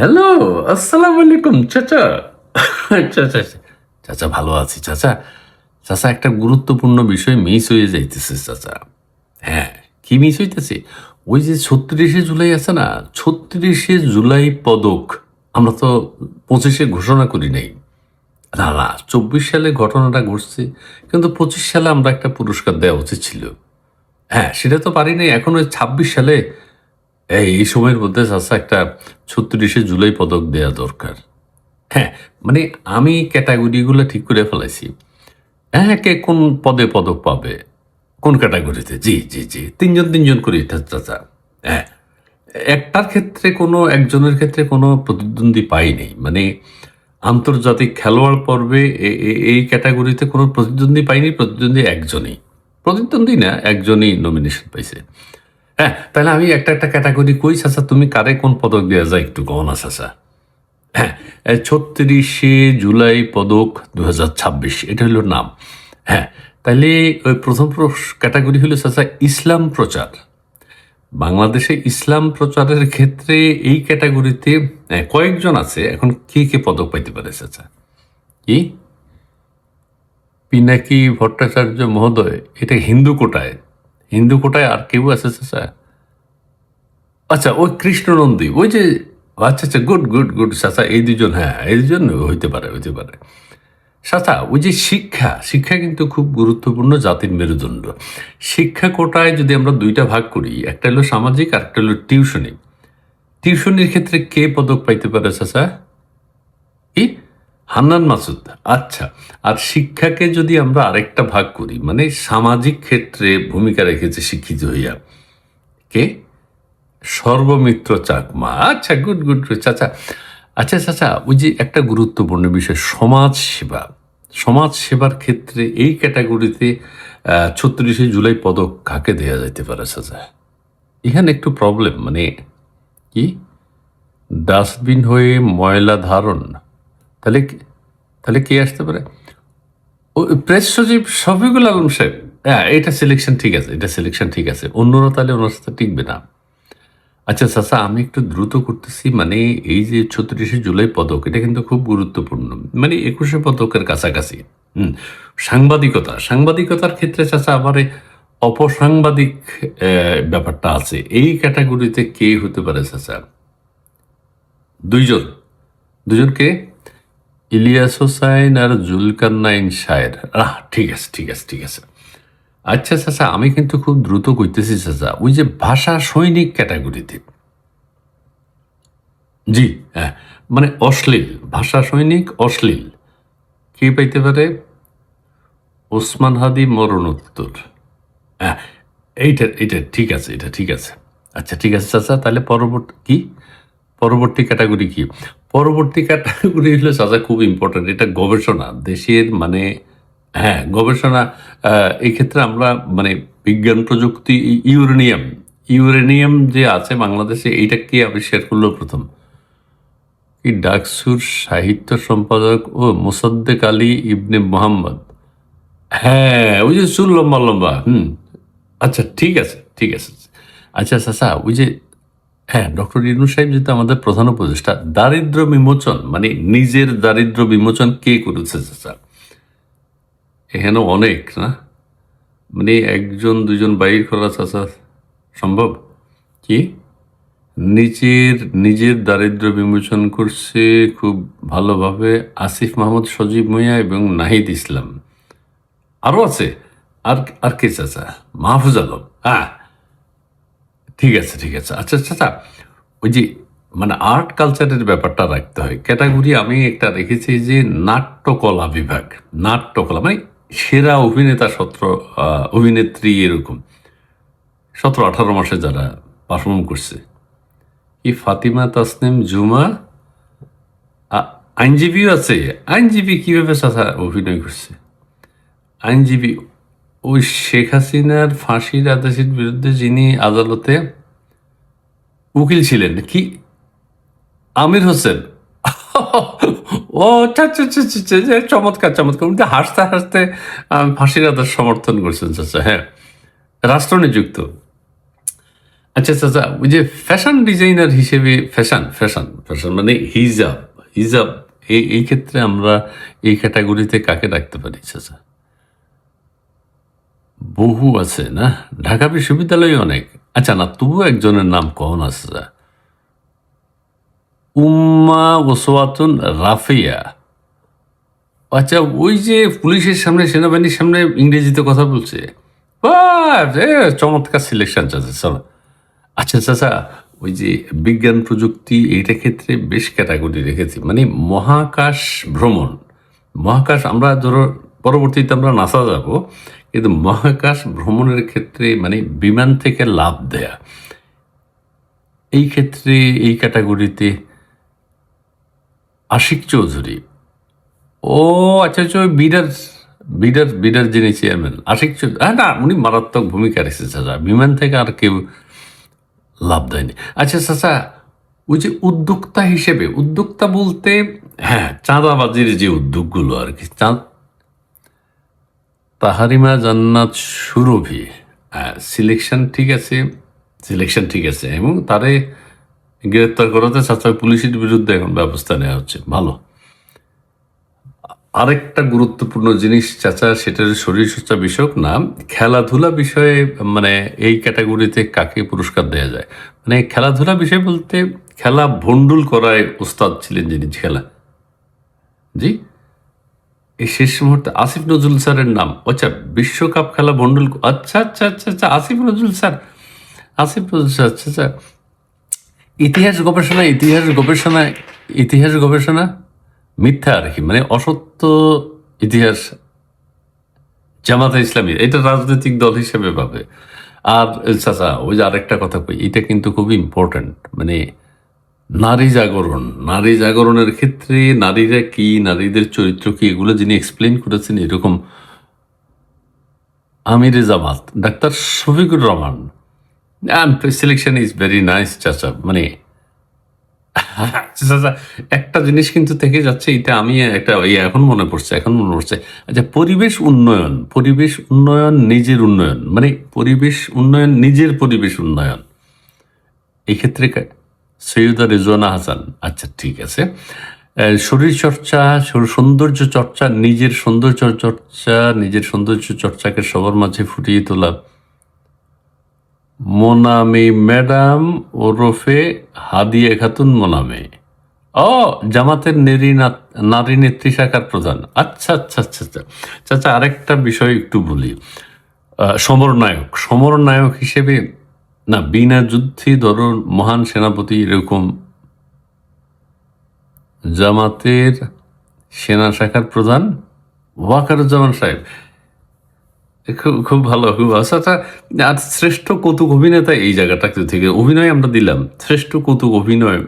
Hello, আসসালামু আলাইকুম, চাচা। চাচা চাচা ভালো আছি, চাচা। চাচা, একটা গুরুত্বপূর্ণ বিষয় মিস হয়ে যাইতেছে, চাচা। হ্যাঁ কি মিস হইতেছে? ওই যে ছত্রিশে জুলাই আছে না, ছত্রিশে জুলাই পদক। আমরা তো পঁচিশে ঘোষণা করি নাই। না না, চব্বিশ সালে ঘটনাটা ঘটছে, কিন্তু পঁচিশ সালে আমরা একটা পুরস্কার দেওয়া উচিত ছিল। হ্যাঁ সেটা তো পারি নাই, এখন ওই ছাব্বিশ সালে এই সময়ের মধ্যে চাচা একটা ছত্রিশে জুলাই পদক দেওয়া দরকার। হ্যাঁ মানে আমি ক্যাটাগরিগুলো ঠিক করে ফেলাইছি। হ্যাঁ কে কোন পদে পদক পাবে? কোন ক্যাটাগরিতে? জি জি জি। তিনজন তিনজন করে চাচা। হ্যাঁ একটার ক্ষেত্রে কোনো, একজনের ক্ষেত্রে কোনো প্রতিদ্বন্দ্বী পাইনি মানে আন্তর্জাতিক খেলোয়াড় পর্বে এই ক্যাটাগরিতে কোনো প্রতিদ্বন্দ্বী পাইনি প্রতিদ্বন্দ্বী একজনই। প্রতিদ্বন্দ্বী না, একজনই নমিনেশন পাইছে। হ্যাঁ তাহলে আমি একটা একটা ক্যাটাগরি কই, চাচা? তুমি কারে কোন পদক দেওয়া যায় একটু কম না, চাচা। হ্যাঁ ছত্রিশে জুলাই পদক দু হাজার ছাব্বিশ, এটা হলো নাম। হ্যাঁ তাহলে ওই প্রথম ক্যাটাগরি হলো, চাচা, ইসলাম প্রচার। বাংলাদেশে ইসলাম প্রচারের ক্ষেত্রে এই ক্যাটাগরিতে কয়েকজন আছে, এখন কে কে পদক পাইতে পারে, চাচা? কি? পিনাকি ভট্টাচার্য মহোদয়, এটা হিন্দু কোটায়। হিন্দু কোটায় আর কেউ আছে চাচা আচ্ছা। ওই কৃষ্ণনন্দী, ওই যে আচ্ছা আচ্ছা গুড গুড গুড, চাচা, এই দুজন হ্যাঁ এই দুজন হইতে পারে হইতে পারে। চাচা, ওই যে শিক্ষা শিক্ষা কিন্তু খুব গুরুত্বপূর্ণ জাতির মেরুদণ্ড। শিক্ষা কোটায় যদি আমরা দুইটা ভাগ করি, একটা হলো সামাজিক, আর একটা হলো টিউশনি। টিউশনির ক্ষেত্রে কে পদক পাইতে পারে, চাচা? কি হান্নান মাসুদ আচ্ছা। আর শিক্ষাকে যদি আমরা আরেকটা ভাগ করি মানে সামাজিক ক্ষেত্রে ভূমিকা রেখেছে শিক্ষিত হইয়া। কে? সর্বমিত্র চাকমা। আচ্ছা গুড গুড চাচা। আচ্ছা চাচা, ওই যে একটা গুরুত্বপূর্ণ বিষয়, সমাজ সেবা। সমাজ সেবার ক্ষেত্রে এই ক্যাটাগরিতে ছত্রিশে জুলাই পদক কাকে দেয়া যাইতে পারে, চাচা? এখানে একটু প্রবলেম মানে কি? ডাস্টবিন হয়ে ময়লা ধারণ। তাহলে তাহলে কে আসতে পারে? প্রেস সচিব শফিকুল আলম সাহেব। হ্যাঁ এটা সিলেকশন ঠিক আছে, এটা সিলেকশন ঠিক আছে। অন্যরা তাহলে ওনার সাথে টিকবে না। আচ্ছা চাচা, আমি একটু দ্রুত করতেছি মানে এই যে ছত্রিশে জুলাই পদক, এটা কিন্তু খুব গুরুত্বপূর্ণ। মানে একুশে পদকের কাছাকাছি। হুম, সাংবাদিকতা, সাংবাদিকতার ক্ষেত্রে চাচা আবার অপসাংবাদিক ব্যাপারটা আছে। এই ক্যাটাগরিতে কে হতে পারে, চাচা? দুইজন। দুজন কে? ইলিয়াস হোসাইন আর জুলকান্নাইন শায়ের। আহ, ঠিক আছে ঠিক আছে ঠিক আছে। আচ্ছা চাচা, আমি কিন্তু খুব দ্রুত কইতেছি, চাচা, ওই যে ভাষা সৈনিক ক্যাটাগরিতে। জি হ্যাঁ মানে অশ্লীল, ভাষা সৈনিক অশ্লীল। কি পাইতে পারে? ওসমান হাদি মরণোত্তর হ্যাঁ এইটা এইটা ঠিক আছে এটা ঠিক আছে। আচ্ছা ঠিক আছে, চাচা, তাহলে পরবর্তী, কি? পরবর্তী ক্যাটাগরি কি? পরবর্তী ক্যাটাগরি হলো চাচা খুব ইম্পর্টেন্ট এটা গবেষণা দেশের মানে হ্যাঁ গবেষণা আহ, এই ক্ষেত্রে আমরা মানে বিজ্ঞান প্রযুক্তি ইউরেনিয়াম ইউরেনিয়াম যে আছে বাংলাদেশে এইটা কে আবিষ্কার করল প্রথম? কি ডাকসুর সাহিত্য সম্পাদক ও মোসাদ্দেক আলী ইবনে মোহাম্মদ। হ্যাঁ ওই যে চুল লম্বা লম্বা হুম। আচ্ছা ঠিক আছে ঠিক আছে। আচ্ছা চাচা ওই যে হ্যাঁ ডক্টর ইনু সাহেব যেহেতু আমাদের প্রধান উপদেষ্টা, দারিদ্র বিমোচন মানে নিজের দারিদ্র বিমোচন কে করেছে, চাচা? এখানে অনেক, না? মানে একজন দুজন বাইর করা, চাচা, সম্ভব? কি? নিজের নিজের দারিদ্র বিমোচন করছে খুব ভালোভাবে আসিফ মাহমুদ, সজীব মিয়া এবং নাহিদ ইসলাম। আরও আছে? আর আর কে, চাচা? মাহফুজ আলম। হ্যাঁ। ঠিক আছে ঠিক আছে। আচ্ছা চাচা ওই যে মানে আর্ট কালচারের ব্যাপারটা রাখতে হয়। ক্যাটাগরি আমি একটা রেখেছি যে, নাট্যকলা বিভাগ, নাট্যকলা মানে সেরা অভিনেতা সত্র অভিনেত্রী এরকম। সতেরো, আঠারো মাসে যারা পারফর্ম করছে। কি ফাতিমা, তাসনিম, জুমা? আইনজীবীও আছে। আইনজীবী কীভাবে চাচা অভিনয় করছে? আইনজীবী ওই শেখ হাসিনার ফাঁসির আদেশের বিরুদ্ধে যিনি আদালতে উকিল ছিলেন, কি? আমির হোসেন। ও চমৎকার চমৎকার। উনি হাসতে হাসতে ফাঁসির আদেশ সমর্থন করছেন চাচা হ্যাঁ। রাষ্ট্র নিযুক্ত। আচ্ছা আচ্ছা ওই যে ফ্যাশন ডিজাইনার হিসেবে, ফ্যাশন ফ্যাশন ফ্যাশন মানে হিজাব হিজাব এই ক্ষেত্রে আমরা এই ক্যাটাগরিতে কাকে রাখতে পারি চাচা বহু আছে, না? ঢাকা বিশ্ববিদ্যালয়ে অনেক। আচ্ছা না, তবুও একজনের নাম কখন আছে উম্মা ওসওয়াতুন রাফিয়া। আচ্ছা ওই যে পুলিশের সামনে, সেনাবাহিনীর সামনে ইংরেজিতে কথা বলছে। চমৎকার সিলেকশন চাচা আচ্ছা চাচা, ওই যে বিজ্ঞান প্রযুক্তি, এইটা ক্ষেত্রে বেশ ক্যাটাগরি রেখেছি। মানে মহাকাশ ভ্রমণ। মহাকাশ, আমরা ধরো, পরবর্তীতে আমরা নাসা যাব। কিন্তু মহাকাশ ভ্রমণের ক্ষেত্রে মানে বিমান থেকে লাভ দেয়া। এই ক্ষেত্রে, এই ক্যাটাগরিতে আশিক চৌধুরী। ও আচ্ছা আচ্ছা ওই বিডার বিডার বিডার যিনি চেয়ারম্যান, আশিক চৌধুরী। হ্যাঁ না, উনি মারাত্মক ভূমিকা রেখেছে চাচা। বিমান থেকে আর কেউ লাভ দেয়নি। আচ্ছা চাচা, ওই যে উদ্যোক্তা হিসেবে, উদ্যোক্তা বলতে হ্যাঁ চাঁদাবাজির যে উদ্যোগগুলো আর কি, চাঁদ তাহারিমা জান্নাত সুরভি। সিলেকশন ঠিক আছে সিলেকশন ঠিক আছে। এবং তারে গ্রেপ্তার করাতে চাচা পুলিশের বিরুদ্ধে এখন ব্যবস্থা নেওয়া হচ্ছে। ভালো। আরেকটা গুরুত্বপূর্ণ জিনিস চাচা, সেটা শরীরচর্চা বিষয়ক না, খেলাধুলা বিষয়ে মানে এই ক্যাটাগরিতে কাকে পুরস্কার দেওয়া যায়? মানে খেলাধুলা বিষয় বলতে খেলা ভন্ডুল করায় উস্তাদ ছিলেন যিনি খেলা জি? এই শেষ মুহূর্তে আসিফ নজরুল স্যারের নাম। আচ্ছা বিশ্বকাপ খেলা ভন্ডুল আচ্ছা আচ্ছা আচ্ছা আচ্ছা আসিফ নজরুল স্যার। আসিফ নজরুল স্যার আচ্ছা আচ্ছা। ইতিহাস গবেষণা ইতিহাস গবেষণা ইতিহাস গবেষণা? মিথ্যা আর কি মানে অসত্য ইতিহাস জামাতে ইসলামী, এটা রাজনৈতিক দল হিসেবে পাবে আর, চাচা, ওই যে আরেকটা কথা কই, এটা কিন্তু খুব ইম্পর্ট্যান্ট মানে নারী জাগরণ। নারী জাগরণের ক্ষেত্রে নারীরা কি, নারীদের চরিত্র কি, এগুলো যিনি এক্সপ্লেন করেছেন এরকম আমিরে Jamaat, doctor Shafiqur Rahman. Selection is very nice চাচা। মানে একটা জিনিস কিন্তু থেকে যাচ্ছে, এটা আমি একটা এই এখন মনে পড়ছে, এখন মনে পড়ছে। আচ্ছা পরিবেশ উন্নয়ন পরিবেশ উন্নয়ন নিজের উন্নয়ন মানে পরিবেশ উন্নয়ন নিজের পরিবেশ উন্নয়ন। এই ক্ষেত্রে কা- সৈয়দা রেজওয়ানা হাসান। আচ্ছা ঠিক আছে। শরীর চর্চা সৌন্দর্য চর্চা, নিজের সৌন্দর্য চর্চা, নিজের সৌন্দর্য চর্চাকে সবার মাঝে ফুটিয়ে তোলা। মোনামি ম্যাডাম ওরফে হাদিয়া খাতুন মোনামে ও, জামাতের নেরি নারী নেত্রী শাখার প্রধান। আচ্ছা আচ্ছা আচ্ছা আচ্ছা। চাচা, আরেকটা বিষয় একটু বলি। সমরনায়ক। সমরনায়ক হিসেবে না বিনা যুদ্ধে ধরুন মহান সেনাপতি এরকম জামাতের সেনা শাখার প্রধান ওয়াকারুজ্জামান সাহেব। খুব খুব ভালো খুব আচ্ছা আচ্ছা, আর শ্রেষ্ঠ কৌতুক অভিনেতা এই জায়গাটা থেকে অভিনয় আমরা দিলাম। শ্রেষ্ঠ কৌতুক অভিনয়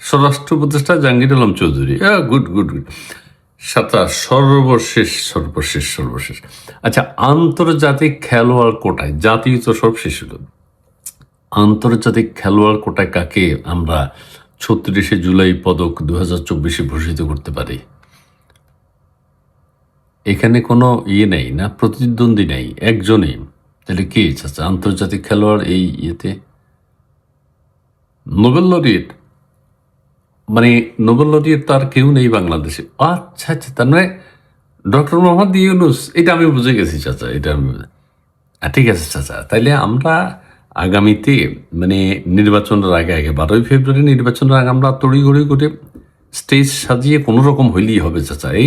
স্বরাষ্ট্র উপদেষ্টা Jahangir Alam Chowdhury. Good good good সাতা সর্বশেষ সর্বশেষ সর্বশেষ। আচ্ছা আন্তর্জাতিক খেলোয়াড় কোটায়, জাতীয় তো সব শেষ হলো। আন্তর্জাতিক খেলোয়াড় কোটায় কাকে আমরা ছত্রিশে জুলাই পদক দু হাজার চব্বিশে ভূষিত করতে পারি? এখানে কোনো ইয়ে নেই না? প্রতিদ্বন্দ্বী নেই? একজনই। তাহলে কে? চাচা আন্তর্জাতিক খেলোয়াড় এই ইয়েতে? নোবেল লরিয়েট মানে নোবেল লরিয়েট তার কেউ নেই বাংলাদেশে। আচ্ছা আচ্ছা তার মানে ডক্টর মোহাম্মদ ইউনুস, এটা আমি বুঝে গেছি, চাচা, এটা আমি ঠিক আছে, চাচা, তাইলে আমরা আগামীতে মানে নির্বাচনের আগে আগে, বারোই ফেব্রুয়ারি নির্বাচনের আগে আমরা তড়ি তড়িঘড়ি করে স্টেজ সাজিয়ে কোনো রকম হইলেই হবে, চাচা, এই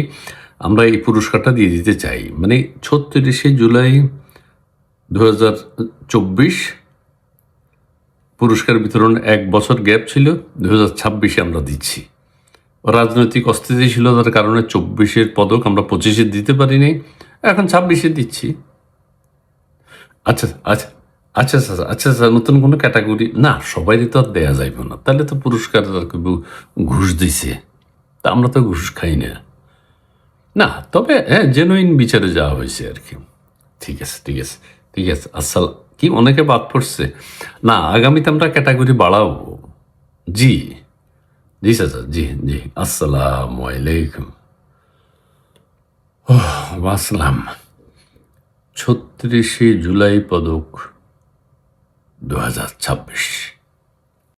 আমরা এই পুরস্কারটা দিয়ে দিতে চাই। মানে ছত্রিশে জুলাই দু হাজার চব্বিশ পুরস্কার বিতরণ এক বছর গ্যাপ ছিল দু হাজার ছাব্বিশে আমরা দিচ্ছি। রাজনৈতিক অস্থিতিশীলতার কারণে চব্বিশের পদক আমরা পঁচিশে দিতে পারিনি, এখন ছাব্বিশে দিচ্ছি। আচ্ছা আচ্ছা আচ্ছা আচ্ছা আচ্ছা আচ্ছা নতুন কোনো ক্যাটাগরি? না সবাই তো আর দেওয়া যাইবে না। তাহলে তো পুরস্কার ঘুষ দিছে। তা আমরা তো ঘুষ খাই না। না, তবে হ্যাঁ জেনুইন বিচারে যাওয়া হয়েছে আর কি। ঠিক আছে ঠিক আছে ঠিক আছে। আসসাল কি অনেকে বাদ পড়ছে। না, আগামীতে আমরা ক্যাটাগরি বাড়াবো। জি। জি, চাচা, জি জি। আসসালাম আলাইকুম। আসসালাম ছত্রিশে জুলাই পদক দু হাজার ছাব্বিশ।